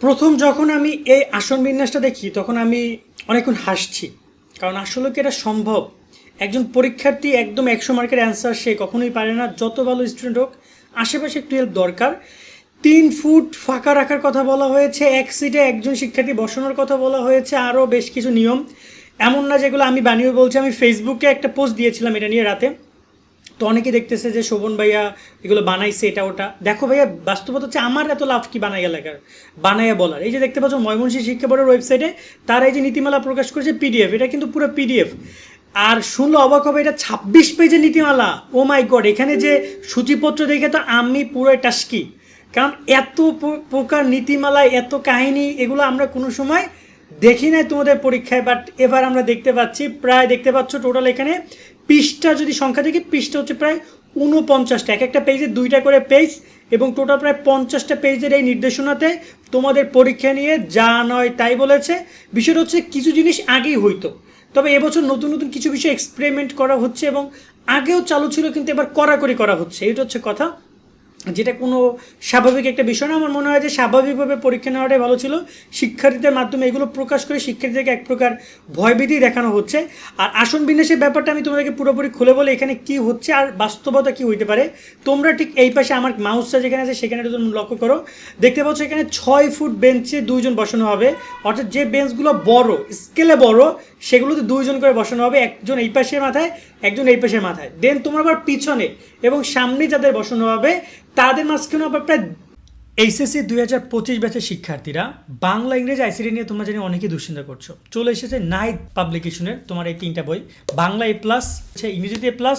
প্রথম যখন আমি এই আসন বিন্যাসটা দেখি, তখন আমি অনেকক্ষণ হাসছি। কারণ আসলে কি এটা সম্ভব? একজন পরীক্ষার্থী একদম একশো মার্কের অ্যান্সার সে কখনোই পারে না, যত ভালো স্টুডেন্ট হোক। আশেপাশে একটু হেল্প দরকার। তিন ফুট ফাঁকা রাখার কথা বলা হয়েছে, এক সিটে একজন শিক্ষার্থী বসানোর কথা বলা হয়েছে, আরও বেশ কিছু নিয়ম। এমন না যেগুলো আমি বানিয়ে বলছি, আমি ফেসবুকে একটা পোস্ট দিয়েছিলাম এটা নিয়ে রাতে। তো অনেকে দেখতেছে যে শোভন ভাইয়া এগুলো বানাইছে, এটা ওটা। দেখো ভাইয়া, বাস্তবতা হচ্ছে আমার এত লাভ কি বানাই লেখার বানাইয়া বলার। এই যে দেখতে পাচ্ছ, ময়মনসিংহ শিক্ষা বোর্ডের ওয়েবসাইটে তারা এই যে নীতিমালা প্রকাশ করেছে পিডিএফ, এটা কিন্তু পুরো পিডিএফ। আর শুনলো অবাক হবে, এটা ছাব্বিশ পেজের নীতিমালা। ও মাই গড, এখানে যে সূচিপত্র দেখে তো আমি পুরো টাস্কি। কারণ এত প্রকার নীতিমালা, এত কাহিনী, এগুলো আমরা কোনো সময় দেখি নাই তোমাদের পরীক্ষায় বাট এবার আমরা দেখতে পাচ্ছি, প্রায় দেখতে পাচ্ছ টোটাল এখানে পৃষ্ঠা যদি সংখ্যা দেখি, পৃষ্ঠা হচ্ছে প্রায় ঊনপঞ্চাশটা। এক একটা পেজে দুইটা করে পেজ এবং টোটাল প্রায় পঞ্চাশটা পেজের এই নির্দেশনাতে তোমাদের পরীক্ষা নিয়ে যা নয় তাই বলেছে। বিষয়টা হচ্ছে কিছু জিনিস আগেই হইতো। তবে এবছর নতুন নতুন কিছু বিষয় এক্সপেরিমেন্ট করা হচ্ছে এবং আগেও চালু ছিল কিন্তু এবার কড়াকড়ি করা হচ্ছে। এটা হচ্ছে কথা। যেটা কোনো স্বাভাবিক একটা বিষয় না, আমার মনে হয় যে স্বাভাবিকভাবে পরীক্ষা নেওয়াটাই ভালো ছিল। শিক্ষার্থীদের মাধ্যমে এগুলো প্রকাশ করে শিক্ষার্থীদেরকে এক প্রকার ভয়ভীতি দেখানো হচ্ছে। আর আসন বিন্যাসের ব্যাপারটা আমি তোমাদেরকে পুরোপুরি খুলে বলে, এখানে কি হচ্ছে আর বাস্তবতা কি হইতে পারে। তোমরা ঠিক এই পাশে আমার মাউসটা যেখানে আছে, সেখানে একটু লক্ষ্য করো। দেখতে পাচ্ছ এখানে ছয় ফুট বেঞ্চে দুইজন বসানো হবে। অর্থাৎ যে বেঞ্চগুলো বড় স্কেলে বড়, সেগুলোতে দুইজন করে বসানো হবে। একজন এই পাশের মাথায় একজন এই পাশের মাথায়। দেন তোমার আবার পিছনে এবং সামনে যাদের বসানো হবে, তাদের মাঝখানে আবার প্রায় এইচএসসি দুই হাজার পঁচিশ ব্যাচের শিক্ষার্থীরা বাংলা, ইংরেজি আইসিডি নিয়ে তোমরা জানি অনেকেই দুশ্চিন্তা করছ। চলে এসেছে নাইট পাবলিকেশনের তোমার এই তিনটা বই। বাংলা এ প্লাস ইংরেজিতে এ প্লাস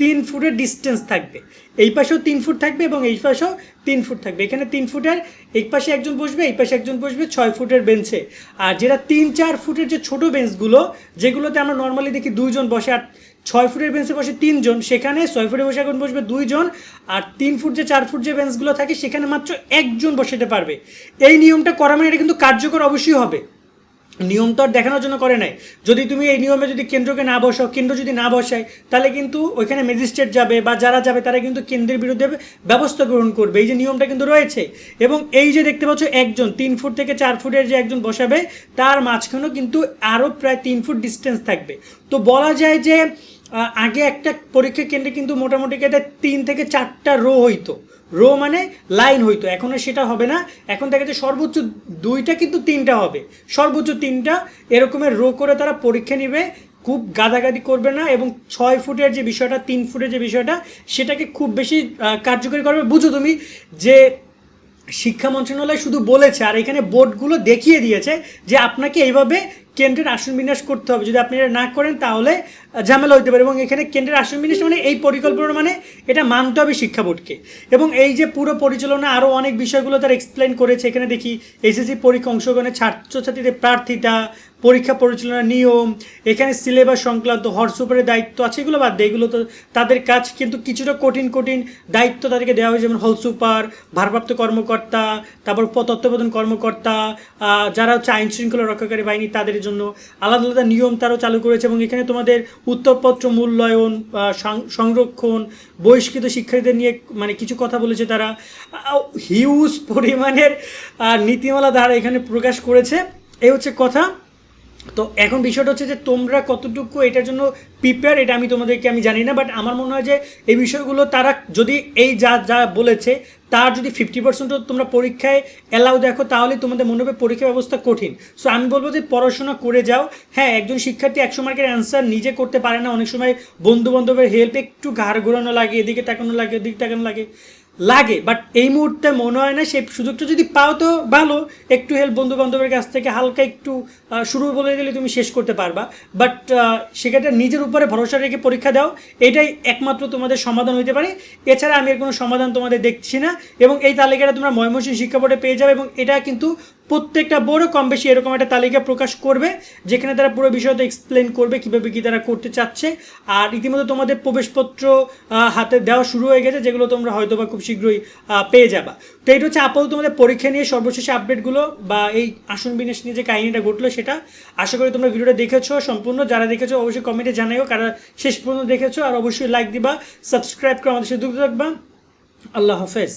তিন ফুটের ডিস্টেন্স থাকবে। এই পাশেও তিন ফুট থাকবে এবং এই পাশেও তিন ফুট থাকবে। এখানে তিন ফুটের এই পাশে একজন বসবে, এই পাশে একজন বসবে ছয় ফুটের বেঞ্চে আর যেটা তিন, চার ফুটের যে ছোট বেঞ্চগুলো যেগুলোতে আমরা নর্মালি দেখি দুইজন বসে আর ছয় ফুটের বেঞ্চে বসে তিনজন, সেখানে ছয় ফুটে বসে এখন বসবে দুইজন আর তিন ফুট যে, চার ফুট যে বেঞ্চগুলো থাকে, সেখানে মাত্র একজন বসাতে পারবে। এই নিয়মটা করা মানে এটা কিন্তু কার্যকর অবশ্যই হবে। নিয়ম তো আর দেখানোর জন্য করে নাই। যদি তুমি এই নিয়মে যদি কেন্দ্রকে না বসাও, কেন্দ্র যদি না বসায়, তাহলে কিন্তু ওইখানে ম্যাজিস্ট্রেট যাবে বা যারা যাবে, তারা কিন্তু কেন্দ্রের বিরুদ্ধে ব্যবস্থা গ্রহণ করবে। এই যে নিয়মটা কিন্তু রয়েছে। এবং এই যে দেখতে পাচ্ছ একজন, তিন ফুট থেকে চার ফুটের যে একজন বসাবে, তার মাঝখানেও কিন্তু আরও প্রায় তিন ফুট ডিস্টেন্স থাকবে। তো বলা যায় যে আগে একটা পরীক্ষা কেন্দ্রে কিন্তু মোটামুটি কেটে তিন থেকে চারটা রো হইতো। রো মানে লাইন হইতো। এখন সেটা হবে না। এখন দেখা যাচ্ছে সর্বোচ্চ দুইটা কিন্তু তিনটা হবে। সর্বোচ্চ তিনটা এরকমের রো করে তারা পরীক্ষা নেবে। খুব গাদাগাদি করবে না এবং ছয় ফুটের যে বিষয়টা, তিন ফুটের যে বিষয়টা, সেটাকে খুব বেশি কার্যকরী করবে। বুঝো তুমি যে শিক্ষা মন্ত্রণালয় শুধু বলেছে, আর এখানে বোর্ডগুলো দেখিয়ে দিয়েছে যে আপনাকে এইভাবে কেন্দ্রের আসন বিন্যাস করতে হবে। যদি আপনি এটা না করেন, তাহলে ঝামেলা হইতে পারে। এবং এখানে কেন্দ্রের আসন বিন্যাস মানে এই পরিকল্পনা মানে এটা মানতে হবে শিক্ষা বোর্ডকে। এবং এই যে পুরো পরিচালনা আরও অনেক বিষয়গুলো তার এক্সপ্লেন করেছে। এখানে দেখি, এসএসসি পরীক্ষা অংশগ্রহণের ছাত্রছাত্রীদের প্রার্থিতা পরীক্ষা পরিচালনার নিয়ম, এখানে সিলেবাস সংক্রান্ত হোয়াটসঅ্যাপের দায়িত্ব আছে, এগুলো বাদ দেয় এগুলো তো তাদের কাজ, কিন্তু কিছুটা কঠিন কঠিন দায়িত্ব তাদেরকে দেওয়া হয়েছে যেমন হল সুপার ভারপ্রাপ্ত কর্মকর্তা, তারপর তত্ত্বাবধান কর্মকর্তা যারা হচ্ছে আইন শৃঙ্খলা রক্ষাকারী বাহিনী, তাদের জন্য আলাদা আলাদা নিয়ম তারাও চালু করেছে, এবং এখানে তোমাদের উত্তরপত্র মূল্যায়ন সংরক্ষণ, বহিষ্কৃত শিক্ষার্থীদের নিয়ে মানে কিছু কথা বলেছে তারা হিউজ পরিমাণের নীতিমালা দ্বারা এখানে প্রকাশ করেছে, এই হচ্ছে কথা। তো এখন বিষয়টা হচ্ছে যে তোমরা কতটুকু এটার জন্য প্রিপেয়ার এটা আমি তোমাদেরকে, আমি জানি না বাট আমার মনে হয় যে এই বিষয়গুলো তারা যদি এই যা যা বলেছে, তার যদি ফিফটি পার্সেন্টও তোমরা পরীক্ষায় অ্যালাউ দেখো, তাহলে তোমাদের মনে হবে পরীক্ষা ব্যবস্থা কঠিন। সো আমি বলব যে পড়াশোনা করে যাও। হ্যাঁ একজন শিক্ষার্থী একশো মার্কের অ্যান্সার নিজে করতে পারে না। অনেক সময় বন্ধু বান্ধবের হেল্প একটু ঘাড় ঘোরানো লাগে, এদিকে তাকানো লাগে, ওদিকে তাকানো লাগে। লাগে বাট এই মুহূর্তে মনে হয় না সেই সুযোগটা যদি পাও তো ভালো। একটু হেল্প বন্ধু বান্ধবের কাছ থেকে হালকা একটু শুরু বলে দিলে তুমি শেষ করতে পারবা। বাট সেক্ষেত্রে নিজের উপরে ভরসা রেখে পরীক্ষা দাও। এটাই একমাত্র তোমাদের সমাধান হইতে পারে। এছাড়া আমি এর কোনো সমাধান তোমাদের দেখছি না। এবং এই তালিকাটা তোমরা ময়মনসিংহ শিক্ষা বোর্ডে পেয়ে যাবে এবং এটা কিন্তু প্রত্যেকটা বোর্ডও কম বেশি এরকম একটা তালিকা প্রকাশ করবে, যেখানে তারা পুরো বিষয়টা এক্সপ্লেন করবে কীভাবে কী তারা করতে চাচ্ছে। আর ইতিমধ্যে তোমাদের প্রবেশপত্র হাতে দেওয়া শুরু হয়ে গেছে, যেগুলো তোমরা হয়তো বা খুব শীঘ্রই পেয়ে যাবা। তো এটা হচ্ছে আপাতত তোমাদের পরীক্ষা নিয়ে সর্বশেষ আপডেটগুলো বা এই আসন বিন্যাস নিয়ে যে কাহিনিটা ঘটলো সেটা। আশা করি তোমরা ভিডিওটা দেখেছ সম্পূর্ণ। যারা দেখেছ অবশ্যই কমেন্টে জানাইও, কারা শেষ পর্যন্ত দেখেছ, আর অবশ্যই লাইক দিবা সাবস্ক্রাইব করে আমাদের সাথে যুক্ত থাকবা। আল্লাহ হাফেজ।